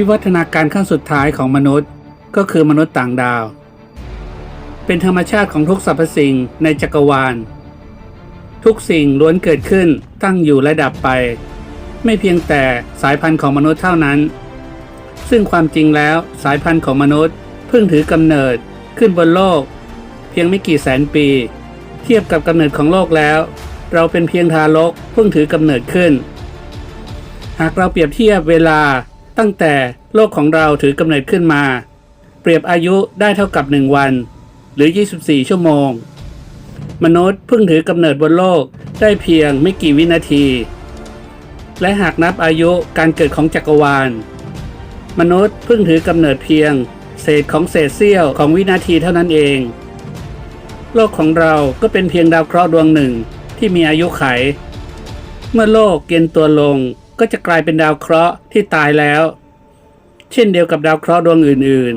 วิวัฒนาการขั้นสุดท้ายของมนุษย์ ก็คือมนุษย์ต่างดาว เป็นธรรมชาติของทุกสรรพสิ่งในจักรวาล ทุกสิ่งล้วนเกิดขึ้นตั้งอยู่และดับไป ไม่เพียงแต่สายพันธุ์ของมนุษย์เท่านั้น ซึ่งความจริงแล้วสายพันธุ์ของมนุษย์เพิ่งถือกำเนิดขึ้นบนโลก เพียงไม่กี่แสนปี เทียบกับกำเนิดของโลกแล้ว เราเป็นเพียงทารกเพิ่งถือกำเนิดขึ้น หากเราเปรียบเทียบเวลา ตั้งแต่โลกของเราถือกำเนิดขึ้นมา เปรียบอายุได้เท่ากับ 1 วัน หรือ 24 ชั่วโมง มนุษย์เพิ่งถือกำเนิดบนโลกได้เพียงไม่กี่วินาที และหากนับอายุการเกิดของจักรวาล มนุษย์เพิ่งถือกำเนิดเพียง เศษของเศษเสี้ยวของวินาทีเท่านั้นเอง โลกของเราก็เป็นเพียงดาวเคราะห์ดวงหนึ่งที่มีอายุไข เมื่อโลกเย็นตัวลง ก็จะกลายเป็นดาวเคราะห์ที่ตายแล้ว เช่นเดียวกับดาวเคราะห์ดวงอื่น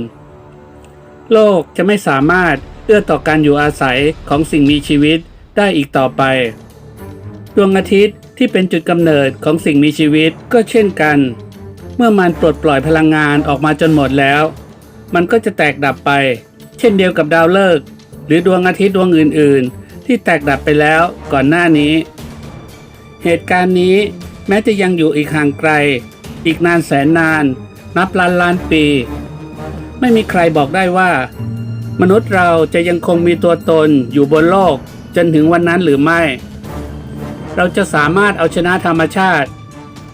ๆ โลกจะไม่สามารถเอื้อต่อการอยู่อาศัยของสิ่งมีชีวิตได้อีกต่อไป ดวงอาทิตย์ที่เป็นจุดกำเนิดของสิ่งมีชีวิตก็เช่นกัน เมื่อมันปลดปล่อยพลังงานออกมาจนหมดแล้ว มันก็จะแตกดับไป เช่นเดียวกับดาวฤกษ์หรือดวงอาทิตย์ดวงอื่น ๆ ที่แตกดับไปแล้วก่อนหน้านี้ เหตุการณ์นี้ แม้จะยังอยู่อีกห่างไกล อีกนานแสนนาน นับล้านล้านปี ไม่มีใครบอกได้ว่า มนุษย์เราจะยังคงมีตัวตนอยู่บนโลก จนถึงวันนั้นหรือไม่ เราจะสามารถเอาชนะธรรมชาติ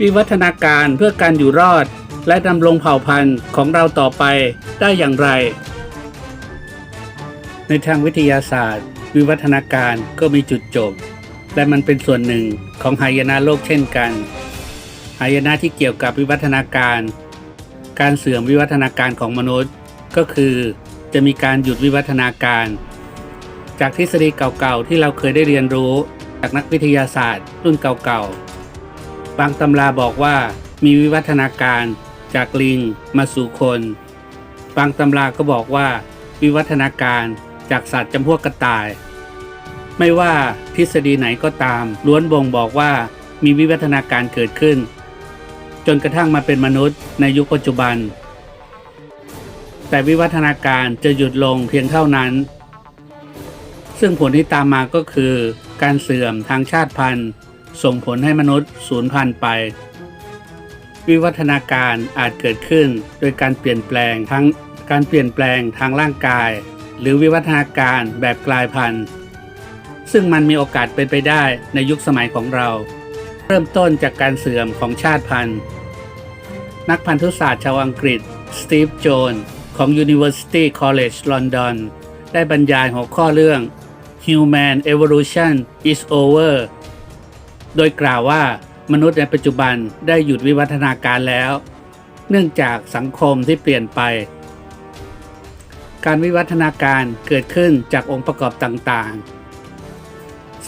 วิวัฒนาการเพื่อการอยู่รอด และดำรงเผ่าพันธุ์ของเราต่อไปได้อย่างไร ในทางวิทยาศาสตร์ วิวัฒนาการก็มีจุดจบ และมันเป็นส่วนหนึ่งของหายนะโลกเช่นกัน หายนะที่เกี่ยวกับวิวัฒนาการ การเสื่อมวิวัฒนาการของมนุษย์ ก็คือจะมีการหยุดวิวัฒนาการ จากทฤษฎีเก่าๆ ที่เราเคยได้เรียนรู้ จากนักวิทยาศาสตร์ รุ่นเก่าๆ บางตำราบอกว่ามีวิวัฒนาการจากลิงมาสู่คน บางตำราก็บอกว่า วิวัฒนาการจากสัตว์จำพวกกระต่าย ไม่ว่าทฤษฎีไหนก็ตาม ล้วนบ่งบอกว่ามีวิวัฒนาการเกิดขึ้น จนกระทั่งมาเป็นมนุษย์ในยุคปัจจุบัน แต่วิวัฒนาการจะหยุดลงเพียงเท่านั้น ซึ่งผลที่ตามมาก็คือ การเสื่อมทางชาติพันธุ์ ส่งผลให้มนุษย์สูญพันธุ์ไป วิวัฒนาการอาจเกิดขึ้น โดยการเปลี่ยนแปลงทั้งการเปลี่ยนแปลงทางร่างกาย หรือวิวัฒนาการแบบกลายพันธุ์ ซึ่งมันมีโอกาสเป็นไปได้ในยุคสมัยของเรา เริ่มต้นจากการเสื่อมของชาติพันธุ์ นักพันธุศาสตร์ชาวอังกฤษ สตีฟ โจนของ University College London ได้บรรยายหัวข้อเรื่อง Human Evolution is over โดยกล่าวว่ามนุษย์ในปัจจุบันได้หยุดวิวัฒนาการแล้ว เนื่องจากสังคมที่เปลี่ยนไป การวิวัฒนาการเกิดขึ้นจากองค์ประกอบต่างๆ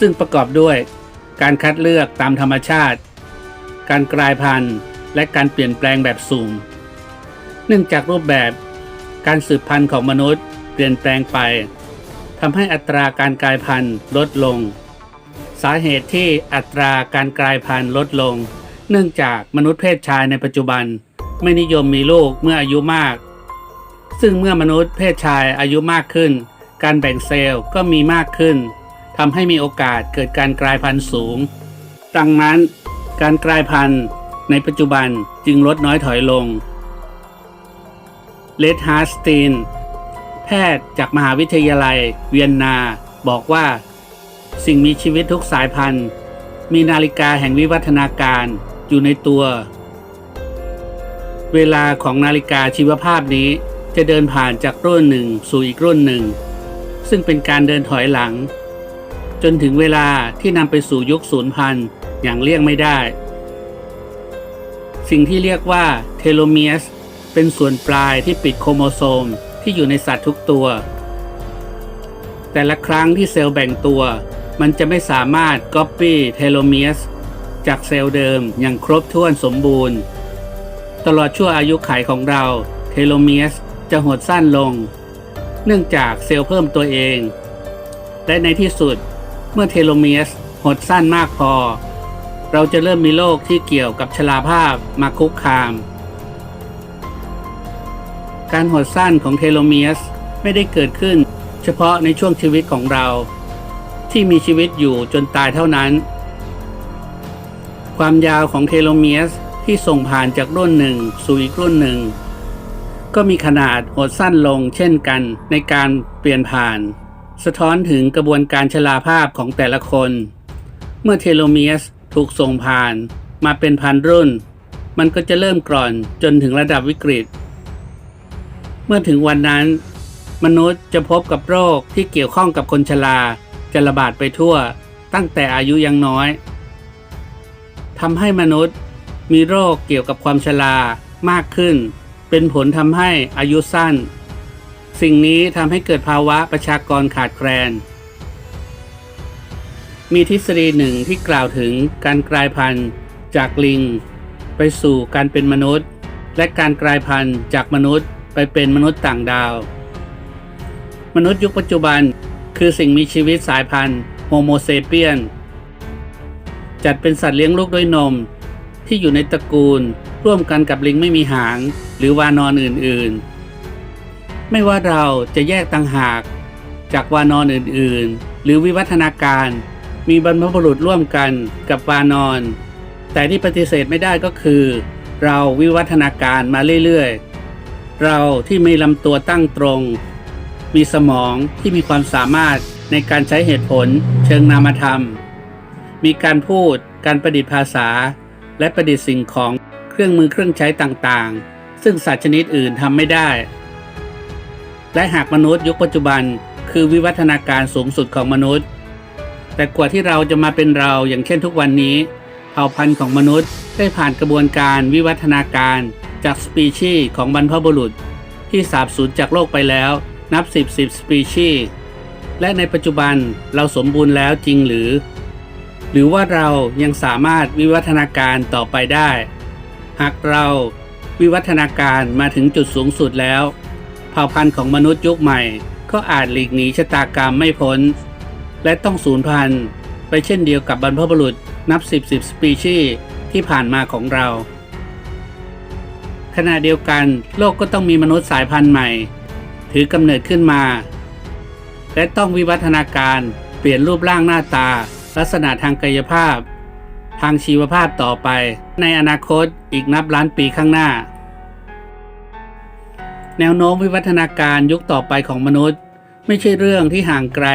ซึ่งประกอบด้วย การคัดเลือกตามธรรมชาติ การกลายพันธุ์ และการเปลี่ยนแปลงแบบสุ่มเนื่องจากรูปแบบ การสืบพันธุ์ของมนุษย์ เปลี่ยนแปลงไปทำให้อัตราการกลายพันธุ์ลดลง สาเหตุที่อัตราการกลายพันธุ์ลดลง เนื่องจากมนุษย์เพศชายในปัจจุบัน ไม่นิยมมีลูกเมื่ออายุมาก ซึ่งเมื่อมนุษย์เพศชายอายุมากขึ้น การแบ่งเซลล์ก็มีมากขึ้น ทำให้มีโอกาสเกิดการกลายพันธุ์สูง ดังนั้น การกลายพันธุ์ในปัจจุบันจึงลดน้อยถอยลง เลดฮาร์สตีน แพทย์จากมหาวิทยาลัยเวียนนา บอกว่า สิ่งมีชีวิตทุกสายพันธุ์ มีนาฬิกาแห่งวิวัฒนาการอยู่ในตัว เวลาของนาฬิกาชีวภาพนี้จะเดินผ่านจากรุ่นหนึ่งสู่อีกรุ่นหนึ่ง ซึ่งเป็นการเดินถอยหลัง จนถึงเวลาที่นำไปสู่ยุคศูนย์พันอย่างเลี่ยงไม่ได้ สิ่งที่เรียกว่าเทโลเมียสเป็นส่วนปลายที่ปิดโครโมโซมที่อยู่ในสัตว์ทุกตัว แต่ละครั้งที่เซลล์แบ่งตัว มันจะไม่สามารถก๊อปปี้เทโลเมียสจากเซลล์เดิมอย่างครบถ้วนสมบูรณ์ ตลอดชั่วอายุขัยของเราเทโลเมียสจะหดสั้นลง เนื่องจากเซลล์เพิ่มตัวเอง และในที่สุด เมื่อเทโลเมียสหดสั้นมากพอ เราจะเริ่มมีโรคที่เกี่ยวกับชราภาพมาคุกคาม การหดสั้นของเทโลเมียสไม่ได้เกิดขึ้น เฉพาะในช่วงชีวิตของเรา ที่มีชีวิตอยู่จนตายเท่านั้น ความยาวของเทโลเมียสที่ส่งผ่านจากรุ่นหนึ่งสู่อีกรุ่นหนึ่ง ก็มีขนาดหดสั้นลงเช่นกันในการเปลี่ยนผ่าน สะท้อนถึงกระบวนการชราภาพของแต่ละคน เมื่อเทโลเมียสถูกส่งผ่านมาเป็นพันรุ่น มันก็จะเริ่มกร่อนจนถึงระดับวิกฤต เมื่อถึงวันนั้น มนุษย์จะพบกับโรคที่เกี่ยวข้องกับคนชราจะระบาดไปทั่วตั้งแต่อายุยังน้อยทำให้มนุษย์มีโรคเกี่ยวกับความชรามากขึ้น เป็นผลทำให้อายุสั้น สิ่งนี้ทำให้เกิดภาวะประชากรขาดแคลน มีทฤษฎีหนึ่งที่กล่าวถึงการกลายพันธุ์จากลิง ไปสู่การเป็นมนุษย์ และการกลายพันธุ์จากมนุษย์ไปเป็นมนุษย์ต่างดาว มนุษย์ยุคปัจจุบันคือสิ่งมีชีวิตสายพันธุ์โฮโมเซเปียน จัดเป็นสัตว์เลี้ยงลูกด้วยนม ที่อยู่ในตระกูลร่วมกันกับลิงไม่มีหาง หรือวานอนอื่นๆ ไม่ว่าเราจะแยกต่างหาก จากวานอนอื่นๆ หรือวิวัฒนาการ มีบรรพบุรุษร่วมกันกับวานอน แต่ที่ปฏิเสธไม่ได้ก็คือ เราวิวัฒนาการมาเรื่อยๆ เราที่มีลำตัวตั้งตรง มีสมองที่มีความสามารถในการใช้เหตุผลเชิงนามธรรม มีการพูด การประดิษฐ์ภาษา และประดิษฐ์สิ่งของเครื่องมือเครื่องใช้ต่างๆ ซึ่งสัตว์ชนิดอื่นทำไม่ได้ และหากมนุษย์ยุคปัจจุบัน คือวิวัฒนาการสูงสุดของมนุษย์ แต่กว่าที่เราจะมาเป็นเราอย่างเช่นทุกวันนี้เผ่าพันธุ์ของมนุษย์ได้ผ่านกระบวนการวิวัฒนาการจากสปีชีส์ของบรรพบุรุษ ที่สาบสูญจากโลกไปแล้วนับสิบสิบสปีชีส์และในปัจจุบันเราสมบูรณ์แล้วจริงหรือ หรือว่าเรายังสามารถวิวัฒนาการต่อไปได้ หากเราวิวัฒนาการมาถึงจุดสูงสุดแล้ว เผ่าพันธุ์ของมนุษย์ยุคใหม่ ก็อาจหลีกหนีชะตากรรมไม่พ้น และต้องสูญพันธุ์ไปเช่นเดียวกับบรรพบุรุษนับสิบสิบสปีชีส์ที่ผ่านมาของเรา ขณะเดียวกันโลกก็ต้องมีมนุษย์สายพันธุ์ใหม่ ถือกำเนิดขึ้นมา และต้องวิวัฒนาการเปลี่ยนรูปร่างหน้าตา ลักษณะทางกายภาพ ทางชีวภาพต่อไป ในอนาคตอีกนับล้านปีข้างหน้า แนวโน้มวิวัฒนาการยุคต่อไปของมนุษย์ ไม่ใช่เรื่องที่ห่างไกล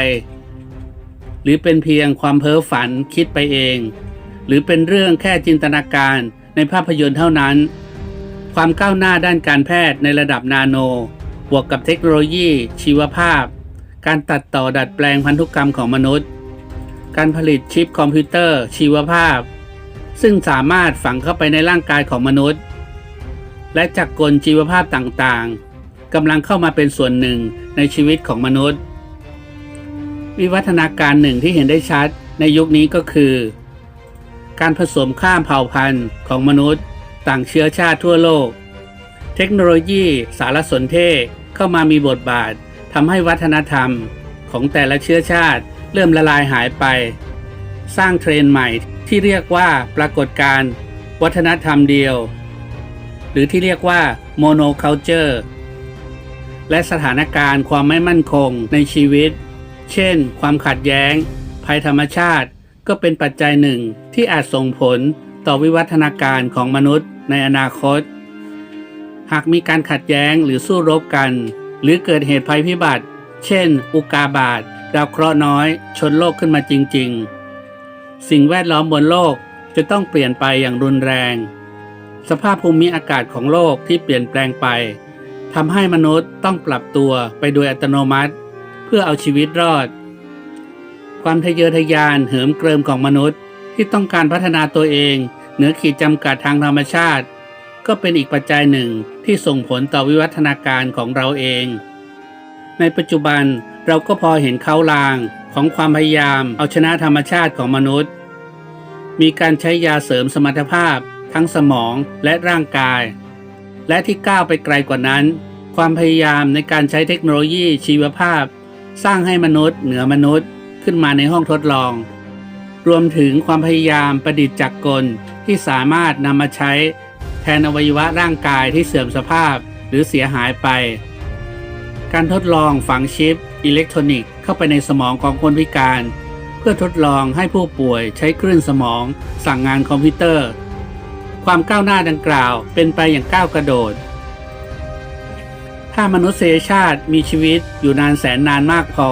หรือเป็นเพียงความเพ้อฝันคิดไปเอง หรือเป็นเรื่องแค่จินตนาการในภาพยนตร์เท่านั้น ความก้าวหน้าด้านการแพทย์ในระดับนาโน บวกกับเทคโนโลยี ชีวภาพ การตัดต่อดัดแปลงพันธุกรรมของมนุษย์ การผลิตชิปคอมพิวเตอร์ ชีวภาพ ซึ่งสามารถฝังเข้าไปในร่างกายของมนุษย์ และจักรกลชีวภาพต่างๆ กำลังเข้ามาเป็นส่วนหนึ่งในชีวิตของมนุษย์ วิวัฒนาการหนึ่งที่เห็นได้ชัดในยุคนี้ก็คือ การผสมข้ามเผ่าพันธุ์ของมนุษย์ ต่างเชื้อชาติทั่วโลก เทคโนโลยี สารสนเทศเข้ามามีบทบาททำให้วัฒนธรรมของแต่ละเชื้อชาติเริ่มละลายหายไป สร้างเทรนใหม่ที่เรียกว่าปรากฏการณ์วัฒนธรรมเดียว หรือที่เรียกว่าโมโนเค u เจอร์ และสถานการณ์ความไม่มั่นคงในชีวิต เช่น ความขัดแย้ง ภัยธรรมชาติ ก็เป็นปัจจัยหนึ่งที่อาจส่งผลต่อวิวัฒนาการของมนุษย์ในอนาคต หากมีการขัดแย้งหรือสู้รบกัน หรือเกิดเหตุภัยพิบัติ เช่น อุกาบาตดาวเคราะห์น้อย ชนโลกขึ้นมาจริง ๆ สิ่งแวดล้อมบนโลกจะต้องเปลี่ยนไปอย่างรุนแรง สภาพภูมิอากาศของโลกที่เปลี่ยนแปลงไป ทำให้มนุษย์ต้องปรับตัวไปโดยอัตโนมัติ เพื่อเอาชีวิตรอด ความทะเยอทะยานเหิมเกริมของมนุษย์ที่ต้องการพัฒนาตัวเอง เหนือขีดจำกัดทางธรรมชาติ ก็เป็นอีกปัจจัยหนึ่งที่ส่งผลต่อวิวัฒนาการของเราเอง ในปัจจุบันเราก็พอเห็นเขาลางของความพยายามเอาชนะธรรมชาติของมนุษย์ มีการใช้ยาเสริมสมรรถภาพ ทั้งสมองและร่างกาย และที่ก้าวไปไกลกว่านั้น ความพยายามในการใช้เทคโนโลยีชีวภาพ สร้างให้มนุษย์เหนือมนุษย์ขึ้นมาในห้องทดลอง รวมถึงความพยายามประดิษฐ์จักรกลที่สามารถนำมาใช้แทนอวัยวะร่างกายที่เสื่อมสภาพหรือรือเสียหายไป การทดลองฝังชิป อิเล็กทรอนิกส์เข้าไปในสมองของคนพิการ เพื่อทดลองให้ผู้ป่วยใช้คลื่นสมองสั่งงานคอมพิวเตอร์ ความก้าวหน้าดังกล่าวเป็นไปอย่างก้าวกระโดด ถ้ามนุษยชาติมีชีวิตอยู่นานแสนนานมากพอ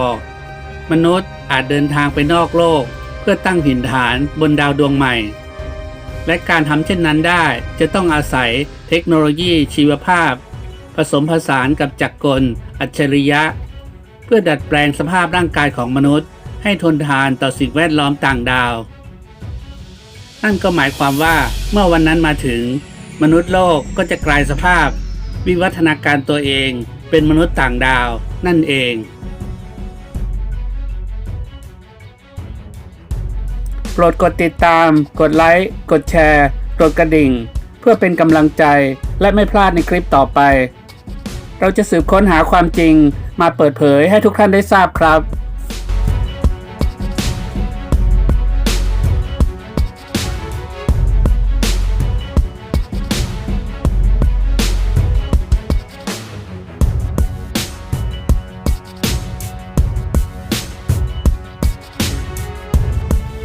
มนุษย์อาจเดินทางไปนอกโลก เพื่อตั้งถิ่นฐานบนดาวดวงใหม่ และการทำเช่นนั้นได้จะต้องอาศัยเทคโนโลยีชีวภาพ ผสมผสานกับจักรกล อัจฉริยะ เพื่อดัดแปลงสภาพร่างกายของมนุษย์ ให้ทนทานต่อสิ่งแวดล้อมต่างดาว นั่นก็หมายความว่าเมื่อวันนั้นมาถึง มนุษย์โลกก็จะกลายสภาพ วิวัฒนาการตัวเองเป็นมนุษย์ต่างดาวนั่นเอง โปรดกดติดตาม กดไลค์ กดแชร์ กดกระดิ่ง เพื่อเป็นกำลังใจและไม่พลาดในคลิปต่อไป เราจะสืบค้นหาความจริงมาเปิดเผยให้ทุกท่านได้ทราบครับ